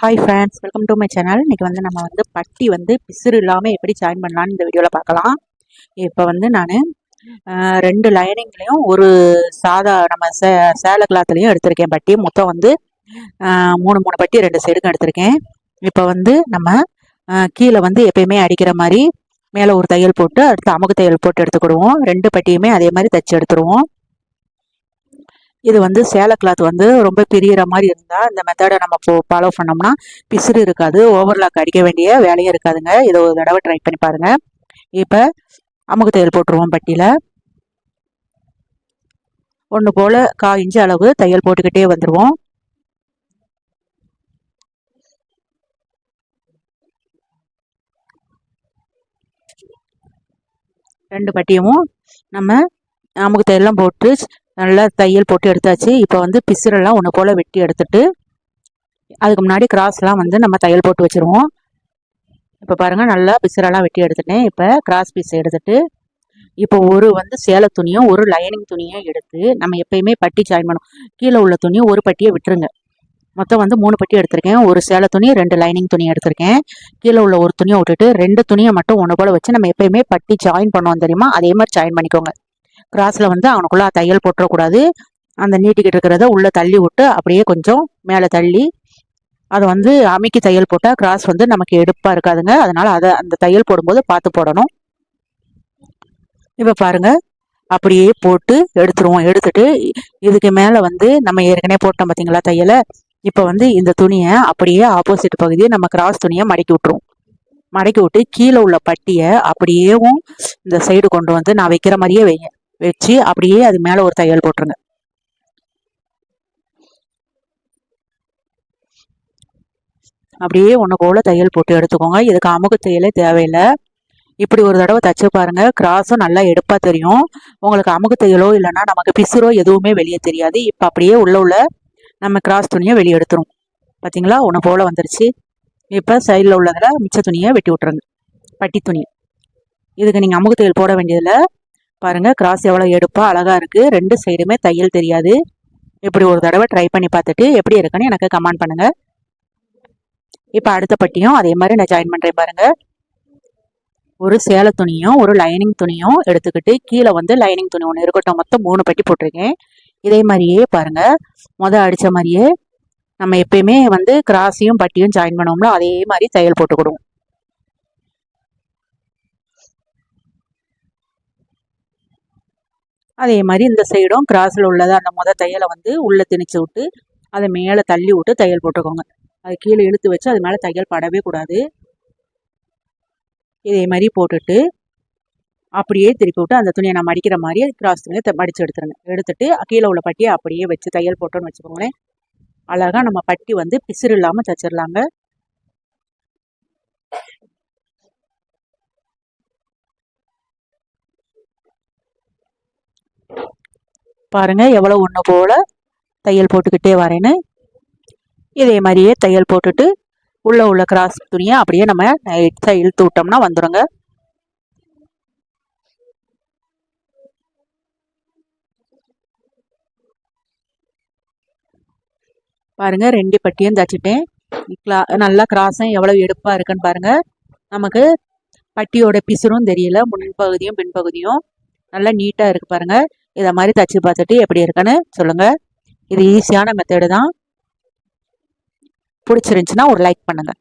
Hi friends welcome to my channel இன்றைக்கி வந்து நம்ம வந்து பட்டி வந்து பிசுறு இல்லாமல் எப்படி ஜாயின் பண்ணலான்னு இந்த வீடியோவில் பார்க்கலாம். இப்போ வந்து நான் ரெண்டு லைனிங்லேயும் ஒரு சாதா நம்ம சே சேலை கிளாத்துலேயும் எடுத்திருக்கேன் பட்டி. மொத்தம் வந்து மூணு மூணு பட்டி ரெண்டு சைடுக்கும் எடுத்திருக்கேன். இப்போ வந்து நம்ம கீழே வந்து எப்பயுமே அடிக்கிற மாதிரி மேலே ஒரு தையல் போட்டு அடுத்து அமுக்கு தையல் போட்டு எடுத்துக்கிடுவோம். ரெண்டு பட்டியுமே அதே மாதிரி தைச்சு எடுத்துருவோம். இது வந்து சேலை கிளாத் வந்து ரொம்ப பிரியிற மாதிரி இருந்தால் இந்த மெத்தடை நம்ம ஃபாலோ பண்ணோம்னா பிசுறு இருக்காது ஓவர்லாக் அடிக்க வேண்டிய வேலையும் இருக்காதுங்க. இதை ஒரு தடவை ட்ரை பண்ணி பாருங்கள் இப்போ அமுக்கு தையல் போட்டுருவோம் பட்டியில் ஒன்று போல் கா இன்ச்சு அளவு தையல் போட்டுக்கிட்டே வந்துடுவோம் ரெண்டு பட்டியும் நம்ம அமுக்கு தையெல்லாம் போட்டு நல்லா தையல் போட்டு எடுத்தாச்சு. இப்போ வந்து பிசுரெல்லாம் ஒன்று போல் வெட்டி எடுத்துட்டு அதுக்கு முன்னாடி கிராஸ்லாம் வந்து நம்ம தையல் போட்டு வச்சுருவோம். இப்போ பாருங்கள் நல்லா பிசுரெல்லாம் வெட்டி எடுத்துட்டேன். இப்போ கிராஸ் பீஸ் எடுத்துட்டு இப்போ ஒரு வந்து சேலை துணியும் ஒரு லைனிங் துணியும் எடுத்து நம்ம எப்பயுமே பட்டி ஜாயின் பண்ணும் கீழே உள்ள துணியும் ஒரு பட்டியை விட்டுருங்க. மொத்தம் வந்து மூணு பட்டி எடுத்திருக்கேன். ஒரு சேலை துணி ரெண்டு லைனிங் துணி எடுத்திருக்கேன். கீழே உள்ள ஒரு துணியை விட்டுட்டு ரெண்டு துணியை மட்டும் ஒன்று போல் வச்சு நம்ம எப்பயுமே பட்டி ஜாயின் பண்ணுவோம் தெரியுமா? அதே மாதிரி ஜாயின் பண்ணிக்கோங்க. கிராஸில் வந்து அவனுக்குள்ளே தையல் போட்டுறக்கூடாது. அந்த நீட்டிக்கிட்டு இருக்கிறத உள்ளே தள்ளி விட்டு அப்படியே கொஞ்சம் மேலே தள்ளி அதை வந்து அமைக்கி தையல் போட்டால் கிராஸ் வந்து நமக்கு எடுப்பாக இருக்காதுங்க. அதனால் அதை அந்த தையல் போடும்போது பார்த்து போடணும். இப்போ பாருங்கள் அப்படியே போட்டு எடுத்துருவோம். எடுத்துட்டு இதுக்கு மேலே வந்து நம்ம ஏற்கனவே போட்டோம் பார்த்தீங்களா தையலை? இப்போ வந்து இந்த துணியை அப்படியே ஆப்போசிட் பகுதியை நம்ம கிராஸ் துணியை மடக்கி விட்டுருவோம். மடக்கி விட்டு கீழே உள்ள பட்டியை அப்படியேவும் இந்த சைடு கொண்டு வந்து நான் வைக்கிற மாதிரியே வைங்க. வச்சு அப்படியே அது மேலே ஒரு தையல் போட்டுருங்க. அப்படியே ஒன்று போல தையல் போட்டு எடுத்துக்கோங்க. இதுக்கு அமுக்கு தையலே தேவையில்லை. இப்படி ஒரு தடவை தச்சு பாருங்க. கிராஸும் நல்லா எடுப்பா தெரியும். உங்களுக்கு அமுக்கு தையலோ இல்லைன்னா நமக்கு பிசுரோ எதுவுமே வெளியே தெரியாது. இப்போ அப்படியே உள்ள உள்ள நம்ம கிராஸ் துணியை வெளியே எடுத்துரும். பார்த்தீங்களா ஒன்று போல வந்துருச்சு. இப்போ சைடில் உள்ளதில் மிச்ச துணியை வெட்டி விட்ருங்க பட்டி துணி. இதுக்கு நீங்கள் அமுக்கு தையல் போட வேண்டியதில்லை. பாருங்க கிராஸ் எவ்வளோ எடுப்பா? அழகாக இருக்குது ரெண்டு சைடுமே தையல் தெரியாது. இப்படி ஒரு தடவை ட்ரை பண்ணி பார்த்துட்டு எப்படி இருக்குன்னு எனக்கு கமெண்ட் பண்ணுங்கள் இப்போ அடுத்த பட்டியும் அதே மாதிரி நான் ஜாயின் பண்ணுறேன் பாருங்கள் ஒரு சேலை துணியும் ஒரு லைனிங் துணியும் எடுத்துக்கிட்டு கீழே வந்து லைனிங் துணி ஒன்று இருக்கட்டும். மொத்தம் மூணு பட்டி போட்டிருக்கேன். இதே மாதிரியே பாருங்க. முத அடித்த மாதிரியே நம்ம எப்பயுமே வந்து கிராஸையும் பட்டியும் ஜாயின் பண்ணுவோம்னா அதே மாதிரி தையல் போட்டுக்கிடுவோம். அதே மாதிரி இந்த சைடும் கிராஸில் உள்ளதை அந்த முத தையலை வந்து உள்ளே திணிச்சு விட்டு அதை மேலே தள்ளி விட்டு தையல் போட்டுக்கோங்க. அது கீழே இழுத்து வச்சு அது மேலே தையல் படவே கூடாது. இதே மாதிரி போட்டுட்டு அப்படியே திருப்பி விட்டு அந்த துணியை நான் மடிக்கிற மாதிரி கிராஸ் துணியை மடித்து எடுத்துருங்க. எடுத்துட்டு கீழே உள்ள பட்டியை அப்படியே வச்சு தையல் போட்டோன்னு வச்சுக்கோங்களேன். அழகா நம்ம பட்டி வந்து பிசிறு இல்லாமல் தச்சிடலாங்க பாருங்க எவ்வளோ ஒன்று போல் தையல் போட்டுக்கிட்டே வரேன்னு. இதே மாதிரியே தையல் போட்டுட்டு உள்ளே உள்ள கிராஸ் துணியை அப்படியே நம்ம நைட்ஸாக இழுத்து விட்டோம்னா வந்துடுங்க பாருங்க ரெண்டு பட்டியும் தச்சுட்டேன். கிளா நல்லா கிராஸும் எவ்வளோ எடுப்பாக இருக்குன்னு பாருங்கள் நமக்கு பட்டியோட பிசுறும் தெரியல முன்பகுதியும் பின்பகுதியும் நல்லா நீட்டாக இருக்குது பாருங்கள் இதை மாதிரி தச்சு பார்த்துட்டு எப்படி இருக்குன்னு சொல்லுங்க. இது ஈஸியான மெத்தடு தான். பிடிச்சிருந்துச்சுன்னா ஒரு லைக் பண்ணுங்கள்